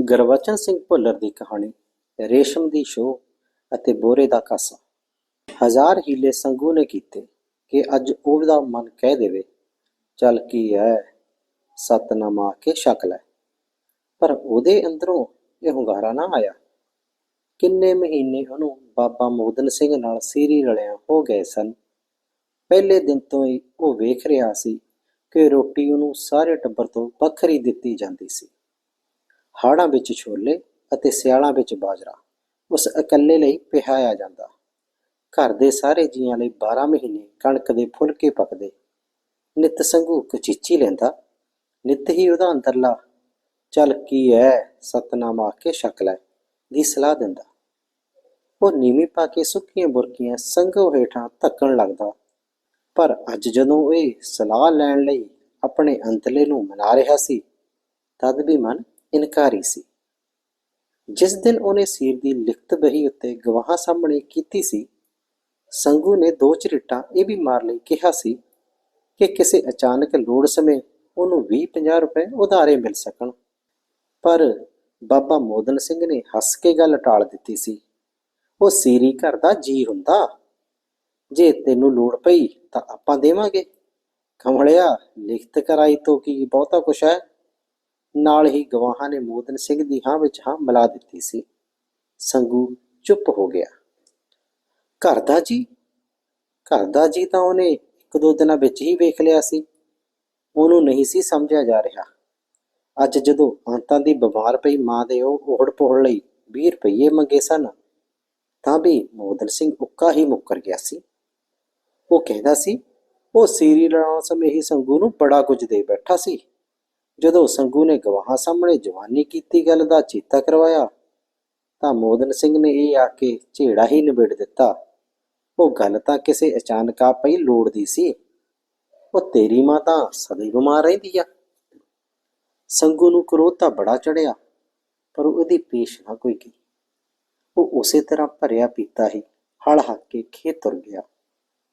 ਗੁਰਬਚਨ ਸਿੰਘ ਭੁੱਲਰ ਦੀ ਕਹਾਣੀ, ਰੇਸ਼ਮ ਦੀ ਸ਼ੋਅ ਅਤੇ ਬੋਰੇ ਦਾ ਕਾਸਾ। ਹਜ਼ਾਰ ਹੀਲੇ ਸੰਗੂ ਨੇ ਕੀਤੇ ਕਿ ਅੱਜ ਉਹਦਾ ਮਨ ਕਹਿ ਦੇਵੇ, ਚੱਲ ਕੀ ਹੈ ਸਤਨਾਮ ਆ ਕੇ ਛਕ ਲੈ। ਪਰ ਉਹਦੇ ਅੰਦਰੋਂ ਇਹ ਹੁੰਗਾਰਾ ਨਾ ਆਇਆ। ਕਿੰਨੇ ਮਹੀਨੇ ਉਹਨੂੰ ਬਾਬਾ ਮੋਦਨ ਸਿੰਘ ਨਾਲ ਸੀਰੀ ਰਲਿਆ ਹੋ ਗਏ ਸਨ। ਪਹਿਲੇ ਦਿਨ ਤੋਂ ਹੀ ਉਹ ਵੇਖ ਰਿਹਾ ਸੀ ਕਿ ਰੋਟੀ ਉਹਨੂੰ ਸਾਰੇ ਟੱਬਰ ਤੋਂ ਵੱਖਰੀ ਦਿੱਤੀ ਜਾਂਦੀ ਸੀ। ਹਾੜਾਂ ਵਿੱਚ ਛੋਲੇ ਅਤੇ ਸਿਆਲਾਂ ਵਿੱਚ ਬਾਜਰਾ, ਉਸ ਇਕੱਲੇ ਲਈ ਪਿਹਾਇਆ ਜਾਂਦਾ। ਘਰ ਦੇ ਸਾਰੇ ਜੀਆਂ ਲਈ 12 ਮਹੀਨੇ ਕਣਕ ਦੇ ਫੁਲਕੇ ਪਕਦੇ। ਨਿਤ ਸੰਘੂ ਕਚੀਚੀ ਲੈਂਦਾ, ਨਿਤ ਹੀ ਉਹਦਾ ਅੰਦਰਲਾ, ਚੱਲ ਕੀ ਐ, ਸਤਨਾਮ ਆ ਕੇ ਛਕ ਲੈ, ਦੀ ਸਲਾਹ ਦਿੰਦਾ। ਉਹ ਨੀਵੀਂ ਪਾ ਕੇ ਸੁੱਕੀਆਂ ਬੁਰਕੀਆਂ ਸੰਘੋ ਹੇਠਾਂ ਧੱਕਣ ਲੱਗਦਾ। ਪਰ ਅੱਜ ਜਦੋਂ ਇਹ ਸਲਾਹ ਲੈਣ ਲਈ ਆਪਣੇ ਅੰਤਲੇ ਨੂੰ ਮਨਾ ਰਿਹਾ ਸੀ, ਤਦ ਵੀ ਮਨ ਇਨਕਾਰੀ ਸੀ। ਜਿਸ ਦਿਨ ਉਹਨੇ ਸੀਰ ਦੀ ਲਿਖਤ ਬਹੀ ਉੱਤੇ ਗਵਾਹਾਂ ਸਾਹਮਣੇ ਕੀਤੀ ਸੀ, ਸੰਗੂ ਨੇ ਦੋ ਝਰੀਟਾਂ ਇਹ ਵੀ ਮਾਰ ਲਈ ਕਿਹਾ ਸੀ ਕਿ ਕਿਸੇ ਅਚਾਨਕ ਲੋੜ ਸਮੇਂ ਉਹਨੂੰ 20-50 ਰੁਪਏ ਉਧਾਰੇ ਮਿਲ ਸਕਣ। ਪਰ ਬਾਬਾ ਮੋਦਨ ਸਿੰਘ ਨੇ ਹੱਸ ਕੇ ਗੱਲ ਟਾਲ ਦਿੱਤੀ ਸੀ, ਉਹ ਸੀਰੀ ਘਰ ਦਾ ਜੀ ਹੁੰਦਾ। ਜੇ ਤੈਨੂੰ ਲੋੜ ਪਈ ਤਾਂ ਆਪਾਂ ਦੇਵਾਂਗੇ। ਕਮਲਿਆ, ਲਿਖਤ ਕਰਾਈ ਤੋਂ ਕੀ ਬਹੁਤਾ ਕੁਛ ਹੈ? ਨਾਲ ਹੀ ਗਵਾਹਾਂ ਨੇ ਮੋਦਨ ਸਿੰਘ ਦੀ ਹਾਂ ਵਿੱਚ ਹਾਂ ਮਿਲਾ ਦਿੱਤੀ ਸੀ। ਸੰਗੂ ਚੁੱਪ ਹੋ ਗਿਆ। ਘਰ ਦਾ ਜੀ? ਘਰ ਦਾ ਜੀ ਤਾਂ ਉਹਨੇ ਇੱਕ ਦੋ ਦਿਨਾਂ ਵਿੱਚ ਹੀ ਵੇਖ ਲਿਆ ਸੀ। ਉਹਨੂੰ ਨਹੀਂ ਸੀ ਸਮਝਿਆ ਜਾ ਰਿਹਾ। ਅੱਜ ਜਦੋਂ ਅੰਤਾਂ ਦੀ ਬਿਮਾਰ ਪਈ ਮਾਂ ਦੇ ਉਹ ਓਹੜ ਪੋਹੜ ਲਈ 20 ਰੁਪਏ ਮੰਗੇ ਸਨ, ਤਾਂ ਵੀ ਮੋਦਨ ਸਿੰਘ ਉੱਕਾ ਹੀ ਮੁੱਕਰ ਗਿਆ ਸੀ। ਉਹ ਕਹਿੰਦਾ ਸੀ, ਉਹ ਸੀਰੀ ਲੜਾਉਣ ਸਮੇਂ ਹੀ ਸੰਗੂ ਨੂੰ ਬੜਾ ਕੁਝ ਦੇ ਬੈਠਾ ਸੀ। ਜਦੋਂ ਸੰਗੂ ਨੇ ਗਵਾਹਾਂ ਸਾਹਮਣੇ ਜਵਾਨੀ ਕੀਤੀ ਗੱਲ ਦਾ ਚੇਤਾ ਕਰਵਾਇਆ, ਤਾਂ ਮੋਦਨ ਸਿੰਘ ਨੇ ਇਹ ਆ ਕੇ ਝੇੜਾ ਹੀ ਨਿਬੇੜ ਦਿੱਤਾ। ਉਹ ਗੱਲ ਤਾਂ ਕਿਸੇ ਅਚਾਨਕ ਆ ਪਈ ਲੋੜ ਦੀ ਸੀ। ਉਹ ਤੇਰੀ ਮਾਂ ਤਾਂ ਸਦਾ ਬਿਮਾਰ ਰਹਿੰਦੀ ਆ। ਸੰਗੂ ਨੂੰ ਕ੍ਰੋਧ ਤਾਂ ਬੜਾ ਚੜਿਆ, ਪਰ ਉਹਦੀ ਪੇਸ਼ ਨਾ ਕੋਈ ਕੀ ਉਹ ਉਸੇ ਤਰ੍ਹਾਂ ਭਰਿਆ ਪੀਤਾ ਹੀ, ਹਲ ਹੱਕ ਕੇ ਖੇਤ ਤੁਰ ਗਿਆ।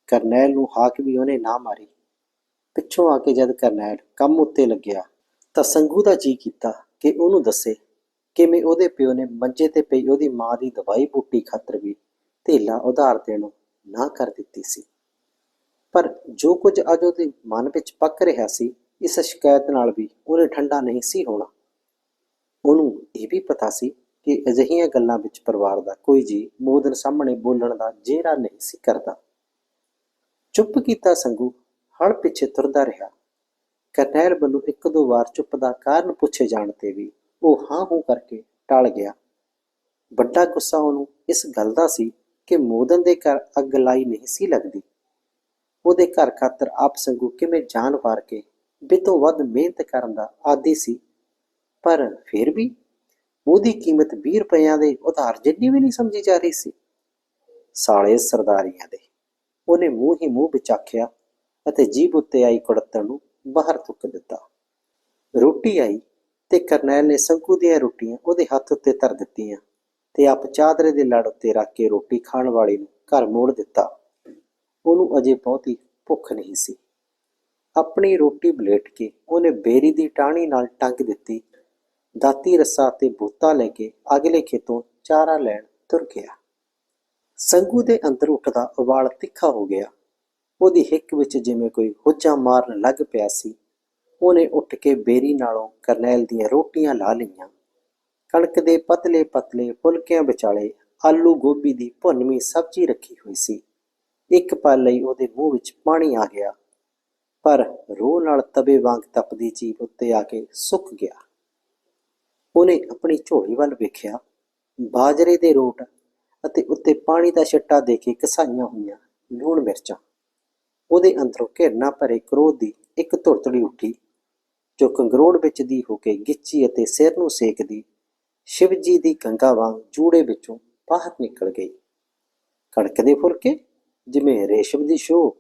ਕਰਨੈਲ ਨੂੰ ਹਾਕ ਵੀ ਉਹਨੇ ਨਾ ਮਾਰੀ। ਪਿੱਛੋਂ ਆ ਕੇ ਜਦ ਕਰਨੈਲ ਕੰਮ ਉੱਤੇ ਲੱਗਿਆ ਤਾਂ ਸੰਗੂ ਦਾ ਜੀ ਕੀਤਾ ਕਿ ਉਹਨੂੰ ਦੱਸੇ ਕਿਵੇਂ ਉਹਦੇ ਪਿਓ ਨੇ ਮੰਜੇ ਤੇ ਪਈ ਉਹਦੀ ਮਾਂ ਦੀ ਦਵਾਈ ਬੂਟੀ ਖਾਤਰ ਵੀ ਧੇਲਾ ਉਧਾਰ ਦੇਣੋਂ ਨਾ ਕਰ ਦਿੱਤੀ ਸੀ। ਪਰ ਜੋ ਕੁਝ ਅੱਜ ਉਹਦੇ ਮਨ ਵਿੱਚ ਪੱਕ ਰਿਹਾ ਸੀ, ਇਸ ਸ਼ਿਕਾਇਤ ਨਾਲ ਵੀ ਉਹਨੇ ਠੰਡਾ ਨਹੀਂ ਸੀ ਹੋਣਾ। ਉਹਨੂੰ ਇਹ ਵੀ ਪਤਾ ਸੀ ਕਿ ਅਜਿਹੀਆਂ ਗੱਲਾਂ ਵਿੱਚ ਪਰਿਵਾਰ ਦਾ ਕੋਈ ਜੀ ਮੋਦਨ ਸਾਹਮਣੇ ਬੋਲਣ ਦਾ ਜਿਹੜਾ ਨਹੀਂ ਸੀ ਕਰਦਾ। ਚੁੱਪ ਕੀਤਾ ਸੰਗੂ, ਹਲ ਪਿੱਛੇ ਤੁਰਦਾ ਰਿਹਾ। ਕਰਨੈਲ ਵੱਲੋਂ ਇੱਕ ਦੋ ਵਾਰ ਚੁੱਪ ਦਾ ਕਾਰਨ ਪੁੱਛੇ ਜਾਣ ਤੇ ਵੀ ਉਹ ਹਾਂ ਹੂੰ ਕਰਕੇ ਟਲ ਗਿਆ। ਵੱਡਾ ਗੁੱਸਾ ਉਹਨੂੰ ਇਸ ਗੱਲ ਦਾ ਸੀ ਕਿ ਮੋਦਨ ਦੇ ਘਰ ਅੱਗ ਲਾਈ ਨਹੀਂ ਸੀ ਲੱਗਦੀ। ਉਹਦੇ ਘਰ ਖਾਤਰ ਆਪ ਸੰਗੂ ਕਿਵੇਂ ਜਾਨ ਵਾਰ ਕੇ ਬਿਤੋਂ ਵੱਧ ਮਿਹਨਤ ਕਰਨ ਦਾ ਆਦੀ ਸੀ। ਪਰ ਫਿਰ ਵੀ ਉਹਦੀ ਕੀਮਤ 20 ਰੁਪਈਆਂ ਦੇ ਉਧਾਰ ਜਿੰਨੀ ਵੀ ਨਹੀਂ ਸਮਝੀ ਜਾ ਰਹੀ ਸੀ। ਸਾਲੇ ਸਰਦਾਰੀਆਂ ਦੇ, ਉਹਨੇ ਮੂੰਹ ਹੀ ਮੂੰਹ ਵਿੱਚ ਆਖਿਆ ਅਤੇ ਜੀਭ ਉੱਤੇ ਆਈ ਕੁੜੱਤਣ ਨੂੰ ਬਾਹਰ ਥੁੱਕ ਦਿੱਤਾ। ਰੋਟੀ ਆਈ ਤੇ ਕਰਨੈਲ ਨੇ ਸੰਕੂ ਦੀਆਂ ਰੋਟੀਆਂ ਉਹਦੇ ਹੱਥ ਉੱਤੇ ਧਰ ਦਿੱਤੀਆਂ ਤੇ ਆਪ ਚਾਦਰੇ ਦੇ ਲੜ ਉੱਤੇ ਰੱਖ ਕੇ ਰੋਟੀ ਖਾਣ ਵਾਲੀ ਨੂੰ ਘਰ ਮੋੜ ਦਿੱਤਾ। ਉਹਨੂੰ ਅਜੇ ਬਹੁਤੀ ਭੁੱਖ ਨਹੀਂ ਸੀ। ਆਪਣੀ ਰੋਟੀ ਬਲੇਟ ਕੇ ਉਹਨੇ ਬੇਰੀ ਦੀ ਟਾਹਣੀ ਨਾਲ ਟੰਗ ਦਿੱਤੀ। ਦਾਤੀ ਰੱਸਾ ਤੇ ਬੂਤਾ ਲੈ ਕੇ ਅਗਲੇ ਖੇਤੋਂ ਚਾਰਾ ਲੈਣ ਤੁਰ ਗਿਆ। ਸੰਗੂ ਦੇ ਅੰਦਰ ਉੱਠਦਾ ਉਬਾਲ ਤਿੱਖਾ ਹੋ ਗਿਆ। ਉਹਦੀ ਹਿੱਕ ਵਿੱਚ ਜਿਵੇਂ ਕੋਈ ਹੁੱਜਾ ਮਾਰਨ ਲੱਗ ਪਿਆ ਸੀ, ਉਹਨੇ ਉੱਠ ਕੇ ਬੇਰੀ ਨਾਲੋਂ ਕਰਨੈਲ ਦੀਆਂ ਰੋਟੀਆਂ ਲਾ ਲਈਆਂ। ਕਣਕ ਦੇ ਪਤਲੇ ਪਤਲੇ ਫੁਲਕਿਆਂ ਵਿਚਾਲੇ ਆਲੂ ਗੋਭੀ ਦੀ ਭੁੰਨਵੀਂ ਸਬਜ਼ੀ ਰੱਖੀ ਹੋਈ ਸੀ। ਇੱਕ ਪਲ ਲਈ ਉਹਦੇ ਮੂੰਹ ਵਿੱਚ ਪਾਣੀ ਆ ਗਿਆ, ਪਰ ਰੋਹ ਨਾਲ ਤਵੇ ਵਾਂਗ ਤਪਦੀ ਜੀਭ ਉੱਤੇ ਆ ਕੇ ਸੁੱਕ ਗਿਆ। ਉਹਨੇ ਆਪਣੀ ਝੋਲੀ ਵੱਲ ਵੇਖਿਆ, ਬਾਜਰੇ ਦੇ ਰੋਟ ਅਤੇ ਉੱਤੇ ਪਾਣੀ ਦਾ ਛਿੱਟਾ ਦੇ ਕੇ ਕਸਾਈਆਂ ਹੋਈਆਂ ਲੂਣ ਮਿਰਚਾਂ। ਉਹਦੇ ਅੰਦਰੋਂ ਘਿਰਨਾ ਭਰੇ ਕ੍ਰੋਧ ਦੀ ਇੱਕ ਧੁਰਤੜੀ ਉੱਠੀ, ਜੋ ਕੰਗਰੋੜ ਵਿੱਚ ਦੀ ਹੋ ਕੇ ਗਿੱਚੀ ਅਤੇ ਸਿਰ ਨੂੰ ਸੇਕਦੀ, ਸ਼ਿਵਜੀ ਦੀ ਗੰਗਾ ਵਾਂਗ ਜੂੜੇ ਵਿੱਚੋਂ ਬਾਹਰ ਨਿਕਲ ਗਈ। ਕਣਕ ਦੇ ਫੁਲਕੇ, ਜਿਵੇਂ ਰੇਸ਼ਮ ਦੀ ਸ਼ੋਹ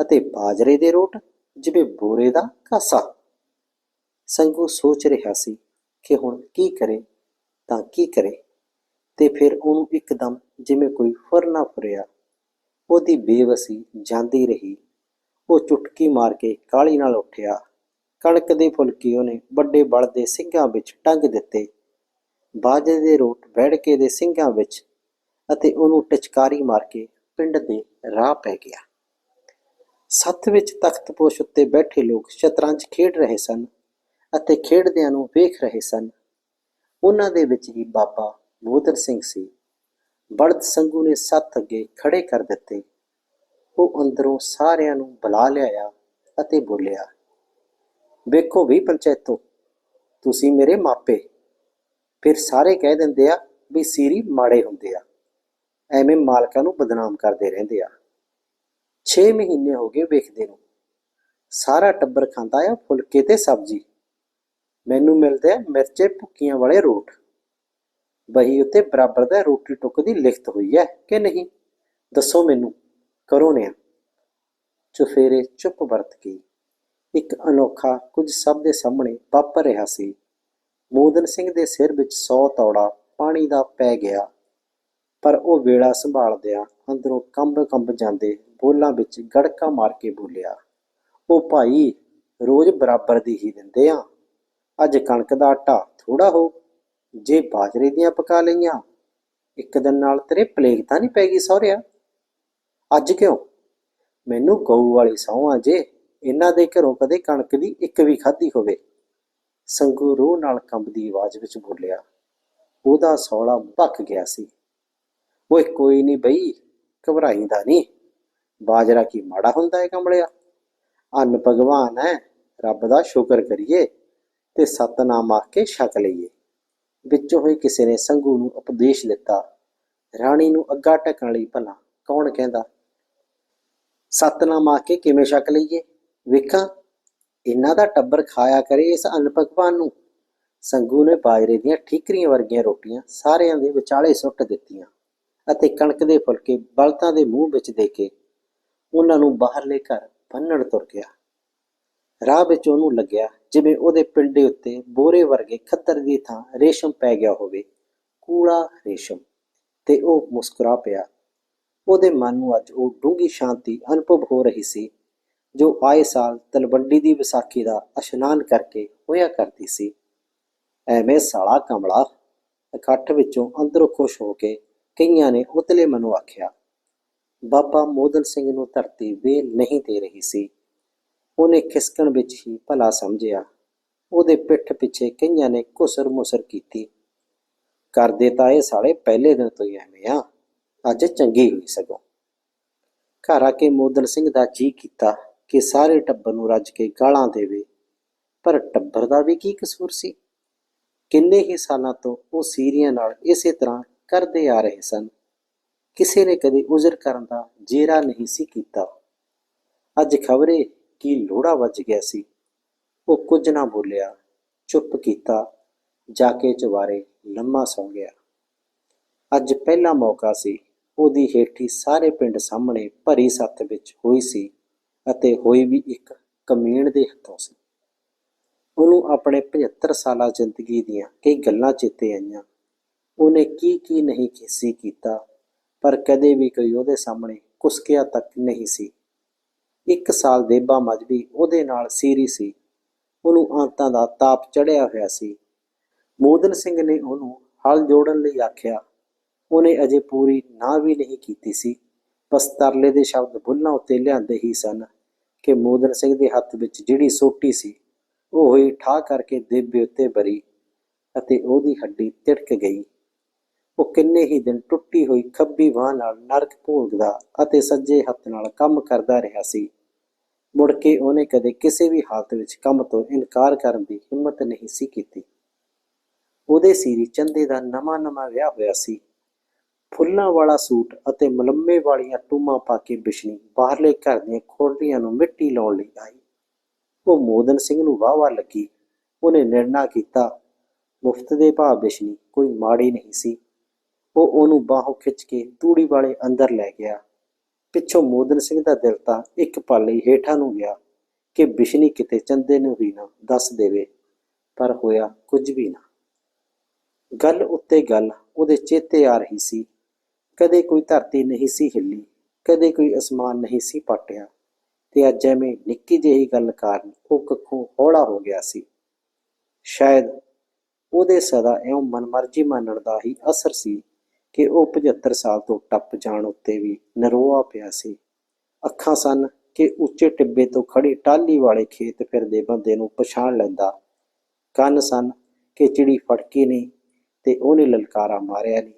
ਅਤੇ ਬਾਜਰੇ ਦੇ ਰੋਟ, ਜਿਵੇਂ ਬੋਰੇ ਦਾ ਕਾਸਾ। ਸੰਗੂ ਸੋਚ ਰਿਹਾ ਸੀ ਕਿ ਹੁਣ ਕੀ ਕਰੇ, ਤਾਂ ਕੀ ਕਰੇ, ਤੇ ਫਿਰ ਉਹਨੂੰ ਇੱਕਦਮ ਜਿਵੇਂ ਕੋਈ ਫੁਰਨਾ ਫੁਰਿਆ, ਉਹਦੀ ਬੇਵਸੀ ਜਾਂਦੀ ਰਹੀ। ਉਹ ਚੁਟਕੀ ਮਾਰ ਕੇ ਕਾਲੀ ਨਾਲ ਉੱਠਿਆ। ਕਣਕ ਦੇ ਫੁਲਕੇ ਉਹਨੇ ਵੱਡੇ ਬਲ ਦੇ ਸਿੰਘਾਂ ਵਿੱਚ ਟੰਗ ਦਿੱਤੇ। ਬਾਜੇ ਦੇ ਰੋਟ ਬੈੜਕੇ ਦੇ ਸਿੰਘਾਂ ਵਿੱਚ ਅਤੇ ਉਹਨੂੰ ਟਚਕਾਰੀ ਮਾਰ ਕੇ ਪਿੰਡ ਦੇ ਰਾਹ ਪੈ ਗਿਆ। ਸੱਥ ਵਿੱਚ ਤਖਤਪੋਸ਼ ਉੱਤੇ ਬੈਠੇ ਲੋਕ ਸ਼ਤਰੰਜ ਖੇਡ ਰਹੇ ਸਨ ਅਤੇ ਖੇਡਦਿਆਂ ਨੂੰ ਵੇਖ ਰਹੇ ਸਨ। ਉਹਨਾਂ ਦੇ ਵਿੱਚ ਹੀ ਬਾਬਾ ਮੋਦਰ ਸਿੰਘ ਸੀ। ਬਲਦ ਸੰਗੂ ਨੇ ਸੱਤ ਅੱਗੇ ਖੜੇ ਕਰ ਦਿੱਤੇ। ਉਹ ਅੰਦਰੋਂ ਸਾਰਿਆਂ ਨੂੰ ਬੁਲਾ ਲਿਆਇਆ ਅਤੇ ਬੋਲਿਆ, ਵੇਖੋ ਵੀ ਪੰਚਾਇਤੋ, ਤੁਸੀਂ ਮੇਰੇ ਮਾਪੇ। ਫਿਰ ਸਾਰੇ ਕਹਿ ਦਿੰਦੇ ਆ ਵੀ ਸੀਰੀ ਮਾੜੇ ਹੁੰਦੇ ਆ। ਐਵੇਂ ਮਾਲਕਾਂ ਨੂੰ ਬਦਨਾਮ ਕਰਦੇ ਰਹਿੰਦੇ ਆ। 6 ਮਹੀਨੇ ਹੋ ਗਏ ਵੇਖਦੇ ਨੂੰ। ਸਾਰਾ ਟੱਬਰ ਖਾਂਦਾ ਆ ਫੁਲਕੇ ਤੇ ਸਬਜ਼ੀ। ਮੈਨੂੰ ਮਿਲਦੇ ਆ ਮਿਰਚੇ ਭੁੱਕੀਆਂ ਵਾਲੇ ਰੋਟ। ਬਹੀ ਉੱਤੇ ਬਰਾਬਰ ਦਾ ਰੋਟੀ ਟੁੱਕ ਦੀ ਲਿਖਤ ਹੋਈ ਹੈ ਕਿ ਨਹੀਂ? ਦੱਸੋ ਮੈਨੂੰ। ਕਰੋ ਨੇ। ਚੁਫੇਰੇ ਚੁੱਪ ਵਰਤ ਗਈ ਇੱਕ ਅਨੋਖਾ ਕੁਝ ਸਭ ਦੇ ਸਾਹਮਣੇ ਵਾਪਰ ਰਿਹਾ ਸੀ। ਮੋਦਨ ਸਿੰਘ ਦੇ ਸਿਰ ਵਿੱਚ 100 ਤੌੜਾ ਪਾਣੀ ਦਾ ਪੈ ਗਿਆ, ਪਰ ਉਹ ਵੇਲਾ ਸੰਭਾਲਦਿਆਂ ਅੰਦਰੋਂ ਕੰਬ ਕੰਬ ਜਾਂਦੇ ਬੋਲਾਂ ਵਿੱਚ ਗੜਕਾ ਮਾਰ ਕੇ ਬੋਲਿਆ, ਉਹ ਭਾਈ, ਰੋਜ਼ ਬਰਾਬਰ ਦੀ ਹੀ ਦਿੰਦੇ ਆ। ਅੱਜ ਕਣਕ ਦਾ ਆਟਾ ਥੋੜਾ ਹੋ, ਜੇ ਬਾਜਰੇ ਦੀਆਂ ਪਕਾ ਲਈਆਂ, ਇੱਕ ਦਿਨ ਨਾਲ ਤੇਰੇ ਪਲੇਗ ਤਾਂ ਨਹੀਂ ਪੈ ਗਈ ਸਹੁਰਿਆ? ਅੱਜ ਕਿਉਂ? ਮੈਨੂੰ ਗਊ ਵਾਲੀ ਸਹੁੰ ਆ ਜੇ, ਇਹਨਾਂ ਦੇ ਘਰੋਂ ਕਦੇ ਕਣਕ ਦੀ ਇੱਕ ਵੀ ਖਾਧੀ ਹੋਵੇ। ਸੰਗੂ ਰੋਹ ਨਾਲ ਕੰਬਦੀ ਆਵਾਜ਼ ਵਿੱਚ ਬੋਲਿਆ, ਉਹਦਾ ਸੌਲਾ ਭੱਕ ਗਿਆ ਸੀ। ਓਏ ਕੋਈ ਨਹੀਂ ਬਈ ਘਬਰਾਈਦਾ ਨਹੀਂ ਬਾਜਰਾ ਕੀ ਮਾੜਾ ਹੁੰਦਾ ਹੈ ਕਮਲਿਆ ਅੰਨ ਭਗਵਾਨ ਹੈ ਰੱਬ ਦਾ ਸ਼ੁਕਰ ਕਰੀਏ ਤੇ ਸਤਨਾਮ ਆਖ ਕੇ ਛਕ ਲਈਏ। ਵਿੱਚੋਂ ਹੋਈ ਕਿਸੇ ਨੇ ਸੰਗੂ ਨੂੰ ਉਪਦੇਸ਼ ਦਿੱਤਾ, ਰਾਣੀ ਨੂੰ ਅੱਗਾ ਟਕਣ ਲਈ ਭਲਾ ਕੌਣ ਕਹਿੰਦਾ? ਸਤਨਾਮ ਆ ਕੇ ਕਿਵੇਂ ਛਕ ਲਈਏ? ਵੇਖਾਂ, ਇਹਨਾਂ ਦਾ ਟੱਬਰ ਖਾਇਆ ਕਰੇ ਇਸ ਅੰਨ ਭਗਵਾਨ ਨੂੰ। ਸੰਗੂ ਨੇ ਬਾਜਰੇ ਦੀਆਂ ਠੀਕਰੀਆਂ ਵਰਗੀਆਂ ਰੋਟੀਆਂ ਸਾਰਿਆਂ ਦੇ ਵਿਚਾਲੇ ਸੁੱਟ ਦਿੱਤੀਆਂ ਅਤੇ ਕਣਕ ਦੇ ਫੁਲਕੇ ਬਲਤਾਂ ਦੇ ਮੂੰਹ ਵਿੱਚ ਦੇ ਕੇ ਉਹਨਾਂ ਨੂੰ ਬਾਹਰਲੇ ਘਰ ਬੰਨਣ ਤੁਰ ਗਿਆ। ਰਾਹ ਵਿੱਚ ਉਹਨੂੰ ਲੱਗਿਆ ਜਿਵੇਂ ਉਹਦੇ ਪਿੰਡੇ ਉੱਤੇ ਬੋਰੇ ਵਰਗੇ ਖੱਤਰ ਦੀ ਥਾਂ ਰੇਸ਼ਮ ਪੈ ਗਿਆ ਹੋਵੇ, ਕੂੜਾ ਰੇਸ਼ਮ, ਤੇ ਉਹ ਮੁਸਕਰਾ ਪਿਆ। ਉਹਦੇ ਮਨ ਨੂੰ ਅੱਜ ਉਹ ਡੂੰਗੀ ਸ਼ਾਂਤੀ ਅਨੁਭਵ ਹੋ ਰਹੀ ਸੀ, ਜੋ ਆਏ ਸਾਲ ਤਲਵੰਡੀ ਦੀ ਵਿਸਾਖੀ ਦਾ ਇਸ਼ਨਾਨ ਕਰਕੇ ਹੋਇਆ ਕਰਦੀ ਸੀ। ਐਵੇਂ ਸਾਲਾ ਕਮਲਾ, ਇਕੱਠ ਵਿੱਚੋਂ ਅੰਦਰੋਂ ਖੁਸ਼ ਹੋ ਕੇ ਕਈਆਂ ਨੇ ਉਤਲੇ ਮਨੋਂ ਆਖਿਆ, ਬਾਬਾ ਮੋਦਨ ਸਿੰਘ ਨੂੰ ਧਰਤੀ ਵੇਲ ਨਹੀਂ ਦੇ ਰਹੀ ਸੀ। ਉਹਨੇ ਖਿਸਕਣ ਵਿੱਚ ਹੀ ਭਲਾ ਸਮਝਿਆ। ਉਹਦੇ ਪਿੱਠ ਪਿੱਛੇ ਕਈਆਂ ਨੇ ਕੁਸਰ ਮੁਸਰ ਕੀਤੀ। ਕਰਦੇ ਤਾਂ ਇਹ ਸਾਲੇ ਪਹਿਲੇ ਦਿਨ ਤੋਂ ਹੀ ਐਵੇਂ ਆ। ਅੱਜ ਚੰਗੀ ਹੋਈ ਸਗੋਂ। ਘਰ ਆ ਕੇ ਮੋਦਨ ਸਿੰਘ ਦਾ ਜੀ ਕੀਤਾ ਕਿ ਸਾਰੇ ਟੱਬਰ ਨੂੰ ਰੱਜ ਕੇ ਗਾਲਾਂ ਦੇਵੇ। ਪਰ ਟੱਬਰ ਦਾ ਵੀ ਕੀ ਕਸੂਰ ਸੀ? ਕਿੰਨੇ ਹੀ ਸਾਲਾਂ ਤੋਂ ਉਹ ਸੀਰੀਆਂ ਨਾਲ ਇਸੇ ਤਰ੍ਹਾਂ ਕਰਦੇ ਆ ਰਹੇ ਸਨ। ਕਿਸੇ ਨੇ ਕਦੇ ਉਜ਼ਰ ਕਰਨ ਦਾ ਜੇਰਾ ਨਹੀਂ ਸੀ ਕੀਤਾ। ਅੱਜ ਖਬਰੇ ਕੀ ਲੋੜਾ ਵੱਜ ਗਿਆ ਸੀ। ਉਹ ਕੁਝ ਨਾ ਬੋਲਿਆ, ਚੁੱਪ ਕੀਤਾ, ਜਾ ਕੇ ਚਵਾਰੇ ਲੰਮਾ ਸੌ ਗਿਆ। ਅੱਜ ਪਹਿਲਾ ਮੌਕਾ ਸੀ ਉਹਦੀ ਹੇਠੀ ਸਾਰੇ ਪਿੰਡ ਸਾਹਮਣੇ ਭਰੀ ਸੱਤ ਵਿੱਚ ਹੋਈ ਸੀ ਅਤੇ ਹੋਈ ਵੀ ਇੱਕ ਕਮੀਣ ਦੇ ਹੱਥੋਂ ਸੀ। ਉਹਨੂੰ ਆਪਣੇ 75 ਸਾਲਾ ਜ਼ਿੰਦਗੀ ਦੀਆਂ ਕਈ ਗੱਲਾਂ ਚੇਤੇ ਆਈਆਂ। ਉਹਨੇ ਕੀ ਕੀ ਨਹੀਂ ਖੇਸੀ ਕੀਤਾ, ਪਰ ਕਦੇ ਵੀ ਕੋਈ ਉਹਦੇ ਸਾਹਮਣੇ ਕੁਸਕਿਆ ਤੱਕ ਨਹੀਂ ਸੀ। ਇੱਕ ਸਾਲ ਦੇਬਾ ਮਜਬੀ ਉਹਦੇ ਨਾਲ ਸੀਰੀ ਸੀ। ਉਹਨੂੰ ਆਂਤਾਂ ਦਾ ਤਾਪ ਚੜਿਆ ਹੋਇਆ ਸੀ। ਮੋਦਨ ਸਿੰਘ ਨੇ ਉਹਨੂੰ ਹਲ ਜੋੜਨ ਲਈ ਆਖਿਆ ਉਹਨੇ ਅਜੇ ਪੂਰੀ ਨਾ ਵੀ ਨਹੀਂ ਕੀਤੀ ਸੀ। ਬਸ ਤਰਲੇ ਦੇ ਸ਼ਬਦ ਬੁੱਲਾਂ ਉੱਤੇ ਲਿਆਂਦੇ ਹੀ ਸਨ ਕਿ ਮੋਦਨ ਸਿੰਘ ਦੇ ਹੱਥ ਵਿੱਚ ਜਿਹੜੀ ਸੋਟੀ ਸੀ, ਉਹ ਹੋਈ ਠਾ ਕਰਕੇ ਦੇਬੇ ਉੱਤੇ ਬਰੀ ਅਤੇ ਉਹਦੀ ਹੱਡੀ ਤਿੜਕ ਗਈ। ਉਹ ਕਿੰਨੇ ਹੀ ਦਿਨ ਟੁੱਟੀ ਹੋਈ ਖੱਬੀ ਬਾਹ ਨਾਲ ਨਰਕ ਭੋਗਦਾ ਅਤੇ ਸੱਜੇ ਹੱਥ ਨਾਲ ਕੰਮ ਕਰਦਾ ਰਿਹਾ ਸੀ। ਮੁੜ ਕੇ ਉਹਨੇ ਕਦੇ ਕਿਸੇ ਵੀ ਹਾਲਤ ਵਿੱਚ ਕੰਮ ਤੋਂ ਇਨਕਾਰ ਕਰਨ ਦੀ ਹਿੰਮਤ ਨਹੀਂ ਸੀ ਕੀਤੀ। ਉਹਦੇ ਸੀਰੀ ਚੰਦੇ ਦਾ ਨਵਾਂ ਨਵਾਂ ਵਿਆਹ ਹੋਇਆ ਸੀ। ਫੁੱਲਾਂ ਵਾਲਾ ਸੂਟ ਅਤੇ ਮਲੰਮੇ ਵਾਲੀਆਂ ਟੂਮਾਂ ਪਾ ਕੇ ਬਿਸ਼ਨੀ ਬਾਹਰਲੇ ਘਰ ਦੀਆਂ ਖੋੜੀਆਂ ਨੂੰ ਮਿੱਟੀ ਲਾਉਣ ਲਈ ਆਈ। ਉਹ ਮੋਦਨ ਸਿੰਘ ਨੂੰ ਵਾਹ ਲੱਗੀ। ਉਹਨੇ ਨਿਰਣਾ ਕੀਤਾ। ਮੁਫਤ ਦੇ ਭਾਅ ਬਿਸ਼ਨੀ ਕੋਈ ਮਾੜੀ ਨਹੀਂ ਸੀ। ਉਹ ਉਹਨੂੰ ਬਾਹੋਂ ਖਿੱਚ ਕੇ ਤੂੜੀ ਵਾਲੇ ਅੰਦਰ ਲੈ ਗਿਆ। ਪਿੱਛੋਂ ਮੋਦਨ ਸਿੰਘ ਦਾ ਦਿਲ ਤਾਂ ਇੱਕ ਪਲ ਲਈ ਹੇਠਾਂ ਨੂੰ ਗਿਆ ਕਿ ਬਿਸ਼ਨੀ ਕਿਤੇ ਚੰਦੇ ਨੂੰ ਵੀ ਨਾ ਦੱਸ ਦੇਵੇ, ਪਰ ਹੋਇਆ ਕੁਝ ਵੀ ਨਾ। ਗੱਲ ਉੱਤੇ ਗੱਲ ਉਹਦੇ ਚੇਤੇ ਆ ਰਹੀ ਸੀ। ਕਦੇ ਕੋਈ ਧਰਤੀ ਨਹੀਂ ਸੀ ਹਿੱਲੀ, ਕਦੇ ਕੋਈ ਅਸਮਾਨ ਨਹੀਂ ਸੀ ਪਾਟਿਆ। ਤੇ ਅੱਜ ਐਵੇਂ ਨਿੱਕੀ ਜਿਹੀ ਗੱਲ ਕਾਰਨ ਉਹ ਕੱਖੋਂ ਹੌਲਾ ਹੋ ਗਿਆ ਸੀ। ਸ਼ਾਇਦ ਉਹਦੇ ਸਦਾ ਇਉਂ ਮਨਮਰਜ਼ੀ ਮੰਨਣ ਦਾ ਹੀ ਅਸਰ ਸੀ ਕਿ ਉਹ 75 ਸਾਲ ਤੋਂ ਟੱਪ ਜਾਣ ਉੱਤੇ ਵੀ ਨਰੋਆ ਪਿਆ ਸੀ। ਅੱਖਾਂ ਸਨ ਕਿ ਉੱਚੇ ਟਿੱਬੇ ਤੋਂ ਖੜੀ ਟਾਲੀ ਵਾਲੇ ਖੇਤ ਫਿਰਦੇ ਬੰਦੇ ਨੂੰ ਪਛਾਣ ਲੈਂਦਾ। ਕੰਨ ਸਨ ਕਿ ਚਿੜੀ ਫੜਕੀ ਨਹੀਂ ਤੇ ਉਹਨੇ ਲਲਕਾਰਾ ਮਾਰਿਆ ਨਹੀਂ।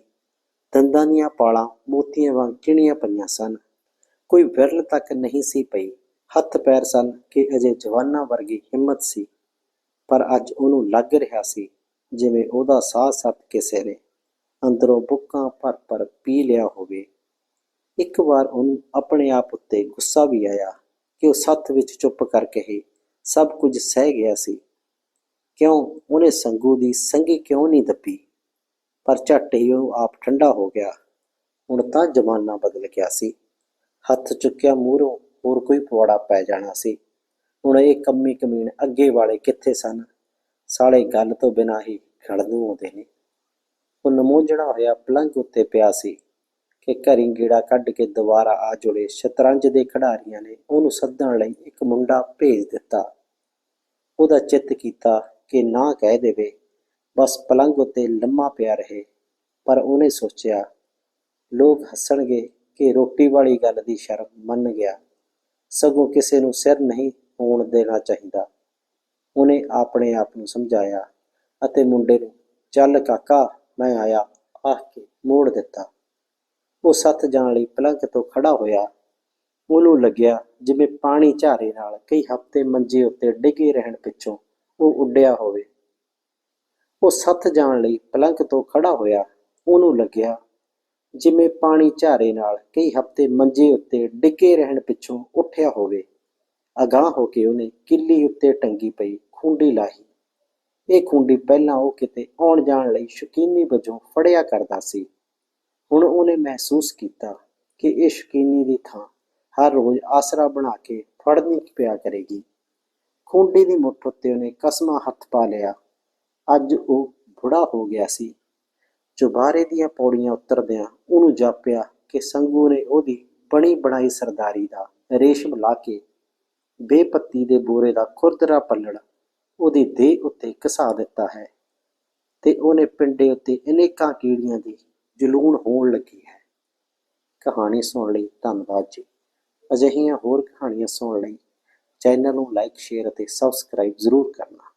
ਦੰਦਾਂ ਦੀਆਂ ਪਾਲਾਂ ਮੋਤੀਆਂ ਵਾਂਗ ਚਿਣੀਆਂ ਪਈਆਂ ਸਨ। ਕੋਈ ਵਿਰਲ ਤੱਕ ਨਹੀਂ ਸੀ ਪਈ। ਹੱਥ ਪੈਰ ਸਨ ਕਿ ਅਜੇ ਜਵਾਨਾਂ ਵਰਗੀ ਹਿੰਮਤ ਸੀ। ਪਰ ਅੱਜ ਉਹਨੂੰ ਲੱਗ ਰਿਹਾ ਸੀ ਜਿਵੇਂ ਉਹਦਾ ਸਾਹ ਸੱਤ ਕਿਸੇ ਨੇ। ਅੰਦਰੋਂ ਬੁੱਕਾਂ ਭਰ ਭਰ ਪੀ ਲਿਆ ਹੋਵੇ। ਇੱਕ ਵਾਰ ਉਹਨੂੰ ਆਪਣੇ ਆਪ ਉੱਤੇ ਗੁੱਸਾ ਵੀ ਆਇਆ ਕਿ ਉਹ ਸੱਥ ਵਿੱਚ ਚੁੱਪ ਕਰਕੇ ਹੀ ਸਭ ਕੁਝ ਸਹਿ ਗਿਆ ਸੀ। ਕਿਉਂ? ਉਹਨੇ ਸੰਗੂ ਦੀ ਸੰਗੀ ਕਿਉਂ ਨਹੀਂ ਦੱਬੀ? ਪਰ ਝੱਟ ਹੀ ਉਹ ਆਪ ਠੰਡਾ ਹੋ ਗਿਆ। ਹੁਣ ਤਾਂ ਜ਼ਮਾਨਾ ਬਦਲ ਗਿਆ ਸੀ। ਹੱਥ ਚੁੱਕਿਆ ਮੂਹਰੋਂ ਹੋਰ ਕੋਈ ਪਵਾੜਾ ਪੈ ਜਾਣਾ ਸੀ। ਹੁਣ ਇਹ ਕੰਮੀ ਕਮੀਨ ਅੱਗੇ ਵਾਲੇ ਕਿੱਥੇ ਸਨ? ਸਾਲੇ ਗੱਲ ਤੋਂ ਬਿਨਾਂ ਹੀ ਖੜਨ ਨੂੰ ਆਉਂਦੇ ਨੇ। ਉਹ ਨਮੋਜਣਾ ਹੋਇਆ ਪਲੰਗ ਉੱਤੇ ਪਿਆ ਸੀ ਕਿ ਘਰੀ ਗੇੜਾ ਕੱਢ ਕੇ ਦੁਬਾਰਾ ਆ ਜੁੜੇ ਸ਼ਤਰੰਜ ਦੇ ਖਿਡਾਰੀਆਂ ਨੇ ਉਹਨੂੰ ਸੱਦਣ ਲਈ ਇੱਕ ਮੁੰਡਾ ਭੇਜ ਦਿੱਤਾ। ਉਹਦਾ ਚਿੱਤ ਕੀਤਾ ਕਿ ਨਾ ਕਹਿ ਦੇਵੇ ਬਸ ਪਲੰਗ ਉੱਤੇ ਲੰਮਾ ਪਿਆ ਰਹੇ, ਪਰ ਉਹਨੇ ਸੋਚਿਆ, ਲੋਕ ਹੱਸਣਗੇ ਕਿ ਰੋਟੀ ਵਾਲੀ ਗੱਲ ਦੀ ਸ਼ਰਮ ਮੰਨ ਗਿਆ। ਸਗੋਂ ਕਿਸੇ ਨੂੰ ਸਿਰ ਨਹੀਂ ਹੋਣ ਦੇਣਾ ਚਾਹੀਦਾ। ਉਹਨੇ ਆਪਣੇ ਆਪ ਨੂੰ ਸਮਝਾਇਆ ਅਤੇ ਮੁੰਡੇ ਨੂੰ, ਚੱਲ ਕਾਕਾ, ਮੈਂ ਆਇਆ। ਆਖ ਕੇ ਮੋੜ ਦਿੱਤਾ। ਉਹ ਸੱਤ ਜਾਣ ਲਈ ਪਲੰਘ ਤੋਂ ਖੜਾ ਹੋਇਆ। ਉਹਨੂੰ ਲੱਗਿਆ ਜਿਵੇਂ ਪਾਣੀ ਝਾਰੇ ਨਾਲ ਕਈ ਹਫ਼ਤੇ ਮੰਜੇ ਉੱਤੇ ਡਿੱਗੇ ਰਹਿਣ ਪਿੱਛੋਂ ਉਹ ਉੱਡਿਆ ਹੋਵੇ। ਉਹ ਸੱਤ ਜਾਣ ਲਈ ਪਲੰਕ ਤੋਂ ਖੜਾ ਹੋਇਆ, ਉਹਨੂੰ ਲੱਗਿਆ, ਜਿਵੇਂ ਪਾਣੀ ਝਾਰੇ ਨਾਲ ਕਈ ਹਫ਼ਤੇ ਮੰਜੇ ਉੱਤੇ ਡਿੱਗੇ ਰਹਿਣ ਪਿੱਛੋਂ ਉੱਠਿਆ ਹੋਵੇ। ਅਗਾਹ ਹੋ ਕੇ ਉਹਨੇ ਕਿੱਲੀ ਉੱਤੇ ਟੰਗੀ ਪਈ ਖੁੰਡੀ ਲਾਹੀ। ਇਹ ਖੁੰਡੀ ਪਹਿਲਾਂ ਉਹ ਕਿਤੇ ਆਉਣ ਜਾਣ ਲਈ ਸ਼ੁਕੀਨੀ ਵਜੋਂ ਫੜਿਆ ਕਰਦਾ ਸੀ। ਹੁਣ ਉਹਨੇ ਮਹਿਸੂਸ ਕੀਤਾ ਕਿ ਇਹ ਸ਼ੁਕੀਨੀ ਦੀ ਥਾਂ ਹਰ ਰੋਜ਼ ਆਸਰਾ ਬਣਾ ਕੇ ਫੜਨੀ ਪਿਆ ਕਰੇਗੀ। ਖੁੰਡੀ ਦੀ ਮੁੱਠ ਉੱਤੇ ਉਹਨੇ ਕਸਮਾਂ ਹੱਥ ਪਾ ਲਿਆ। ਅੱਜ ਉਹ ਬੁੜਾ ਹੋ ਗਿਆ ਸੀ। ਚੁਬਾਰੇ ਦੀਆਂ ਪੌੜੀਆਂ ਉਤਰਦਿਆਂ ਉਹਨੂੰ ਜਾਪਿਆ ਕਿ ਸੰਗੂ ਨੇ ਉਹਦੀ ਬਣੀ ਬਣਾਈ ਸਰਦਾਰੀ ਦਾ ਰੇਸ਼ਮ ਲਾ ਕੇ ਬੇਪੱਤੀ ਦੇ ਬੋਰੇ ਦਾ ਖੁਰਦਰਾ ਪੱਲੜ ਉਹਦੀ ਦੇਹ ਉੱਤੇ ਘਸਾ ਦਿੱਤਾ ਹੈ ਤੇ ਉਹਨੇ ਪਿੰਡੇ ਉੱਤੇ ਅਨੇਕਾਂ ਕੀੜੀਆਂ ਦੀ ਜਲੂਣ ਹੋਣ ਲੱਗੀ ਹੈ। ਕਹਾਣੀ ਸੁਣਨ ਲਈ ਧੰਨਵਾਦ ਜੀ। ਅਜਿਹੀਆਂ ਹੋਰ ਕਹਾਣੀਆਂ ਸੁਣਨ ਲਈ ਚੈਨਲ ਨੂੰ ਲਾਈਕ, ਸ਼ੇਅਰ ਅਤੇ ਸਬਸਕ੍ਰਾਈਬ ਜ਼ਰੂਰ ਕਰਨਾ।